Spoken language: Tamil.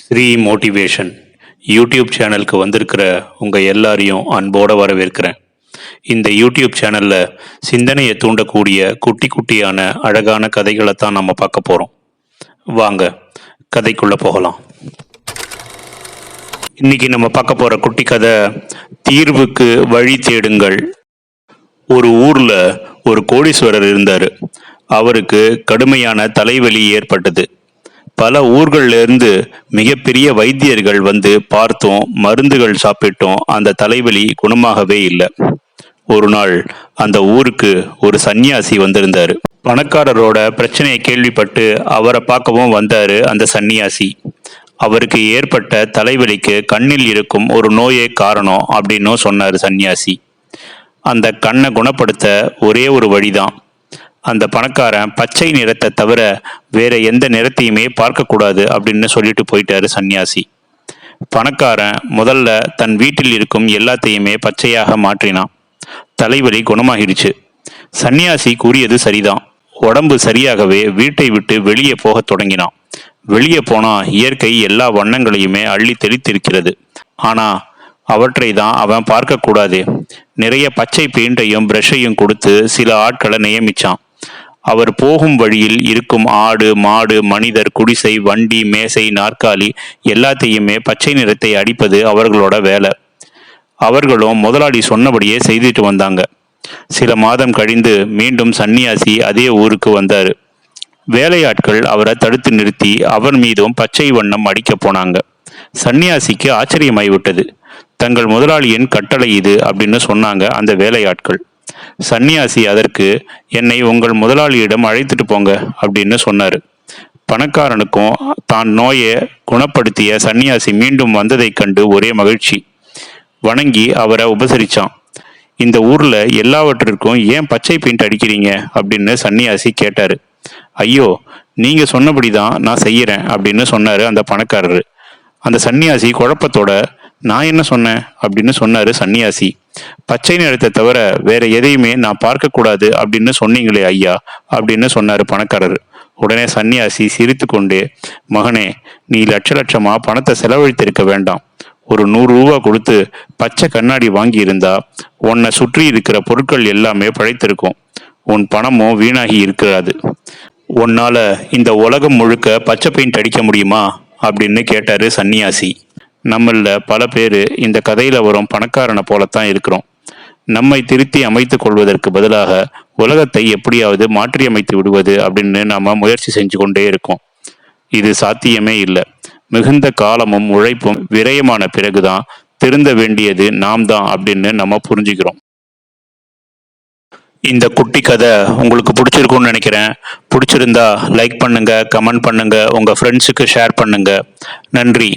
ஸ்ரீ மோட்டிவேஷன் யூடியூப் சேனலுக்கு வந்திருக்கிற உங்கள் எல்லாரையும் அன்போடு வரவேற்கிறேன். இந்த யூடியூப் சேனலில் சிந்தனையை தூண்டக்கூடிய குட்டி குட்டியான அழகான கதைகளை தான் நம்ம பார்க்க போகிறோம் வாங்க கதைக்குள்ளே போகலாம். இன்னைக்கு நம்ம பார்க்க போகிற குட்டி கதை தீர்வுக்கு வழி தேடுங்கள். ஒரு ஊரில் ஒரு கோடீஸ்வரர் இருந்தார். அவருக்கு கடுமையான தலைவலி ஏற்பட்டது. பல ஊர்களிலிருந்து மிகப்பெரிய வைத்தியர்கள் வந்து பார்த்தோம் மருந்துகள் சாப்பிட்டோம் அந்த தலைவலி குணமாகவே இல்லை. ஒரு நாள் அந்த ஊருக்கு ஒரு சன்னியாசி வந்திருந்தார். பணக்காரரோட பிரச்சனையை கேள்விப்பட்டு அவரை பார்க்கவும் வந்தார் அந்த சன்னியாசி அவருக்கு ஏற்பட்ட தலைவலிக்கு கண்ணில் இருக்கும் ஒரு நோயே காரணம் அப்படின்னும் சொன்னார் சன்னியாசி அந்த கண்ணை குணப்படுத்த ஒரே ஒரு வழிதான். அந்த பணக்காரன் பச்சை நிறத்தை தவிர வேற எந்த நிறத்தையுமே பார்க்கக்கூடாது அப்படின்னு சொல்லிட்டு போயிட்டாரு சன்னியாசி. பணக்காரன் முதல்ல தன் வீட்டில் இருக்கும் எல்லாத்தையுமே பச்சையாக மாற்றினான். தலைவலி குணமாகிடுச்சு. சன்னியாசி கூறியது சரிதான். உடம்பு சரியாகவே வீட்டை விட்டு வெளியே போகத் தொடங்கினான். வெளியே போனா இயற்கை எல்லா வண்ணங்களையுமே அள்ளி தெளித்திருக்கிறது. ஆனா அவற்றை தான் அவன் பார்க்கக்கூடாது. நிறைய பச்சை பெயிண்டையும் பிரஷையும் கொடுத்து சில ஆட்களை நியமிச்சான். அவர் போகும் வழியில் இருக்கும் ஆடு மாடு மனிதர் குடிசை வண்டி மேசை நாற்காலி எல்லாத்தையுமே பச்சை நிறத்தை அடிப்பது அவர்களோட வேலை. அவர்களும் முதலாளி சொன்னபடியே செய்துட்டு வந்தாங்க. சில மாதம் கழிந்து மீண்டும் சன்னியாசி அதே ஊருக்கு வந்தார். வேலையாட்கள் அவரை தடுத்து நிறுத்தி அவர் மீதும் பச்சை வண்ணம் அடிக்க போனாங்க. சன்னியாசிக்கு ஆச்சரியமாய்விட்டது தங்கள் முதலாளியின் கட்டளை இது அப்படின்னு சொன்னாங்க அந்த வேலையாட்கள். சன்னியாசி அதற்கு என்னை உங்கள் முதலாளியிடம் அழைத்துட்டு போங்க அப்படின்னு சொன்னார். பணக்காரனுக்கும் தான் நோயை குணப்படுத்திய சன்னியாசி மீண்டும் வந்ததைக் கண்டு ஒரே மகிழ்ச்சி. வணங்கி அவரை உபசரிச்சான். இந்த ஊர்ல எல்லாவற்றிற்கும் ஏன் பச்சை பெயிண்ட் அடிக்கிறீங்க? அப்படின்னு சன்னியாசி கேட்டாரு. ஐயோ நீங்க சொன்னபடிதான் நான் செய்யறேன் அப்படின்னு சொன்னாரு அந்த பணக்காரரு. அந்த சன்னியாசி குழப்பத்தோட நான் என்ன சொன்னேன் அப்படின்னு சொன்னாரு சன்னியாசி. பச்சை நிறத்தை தவிர வேற எதையுமே நான் பார்க்க கூடாது அப்படின்னு சொன்னீங்களே ஐயா அப்படின்னு சொன்னாரு பணக்காரர். உடனே சன்னியாசி சிரித்து கொண்டே மகனே நீ லட்ச லட்சமா பணத்தை செலவழித்திருக்க வேண்டாம். ஒரு நூறு ரூபா கொடுத்து பச்சை கண்ணாடி வாங்கி இருந்தா உன்னை சுற்றி இருக்கிற பொருட்கள் எல்லாமே பழைத்திருக்கும். உன் பணமும் வீணாகி இருக்கிறாது. உன்னால இந்த உலகம் முழுக்க பச்சை பெயிண்ட் அடிக்க முடியுமா? அப்படின்னு கேட்டாரு சன்னியாசி. நம்மள பல பேர் இந்த கதையில் வரும் பணக்காரனை போலத்தான் இருக்கிறோம். நம்மை திருத்தி அமைத்து கொள்வதற்கு பதிலாக உலகத்தை எப்படியாவது மாற்றி அமைத்து விடுவது அப்படின்னு நாம் முயற்சி செஞ்சு கொண்டே இருக்கோம். இது சாத்தியமே இல்லை. மிகுந்த காலமும் உழைப்பும் விரயமான பிறகுதான் திருந்த வேண்டியது நாம் தான் அப்படின்னு நம்ம புரிஞ்சுக்கிறோம். இந்த குட்டி கதை உங்களுக்கு பிடிச்சிருக்கும்னு நினைக்கிறேன். பிடிச்சிருந்தா லைக் பண்ணுங்க கமெண்ட் பண்ணுங்க உங்க ஃப்ரெண்ட்ஸுக்கு ஷேர் பண்ணுங்க. நன்றி.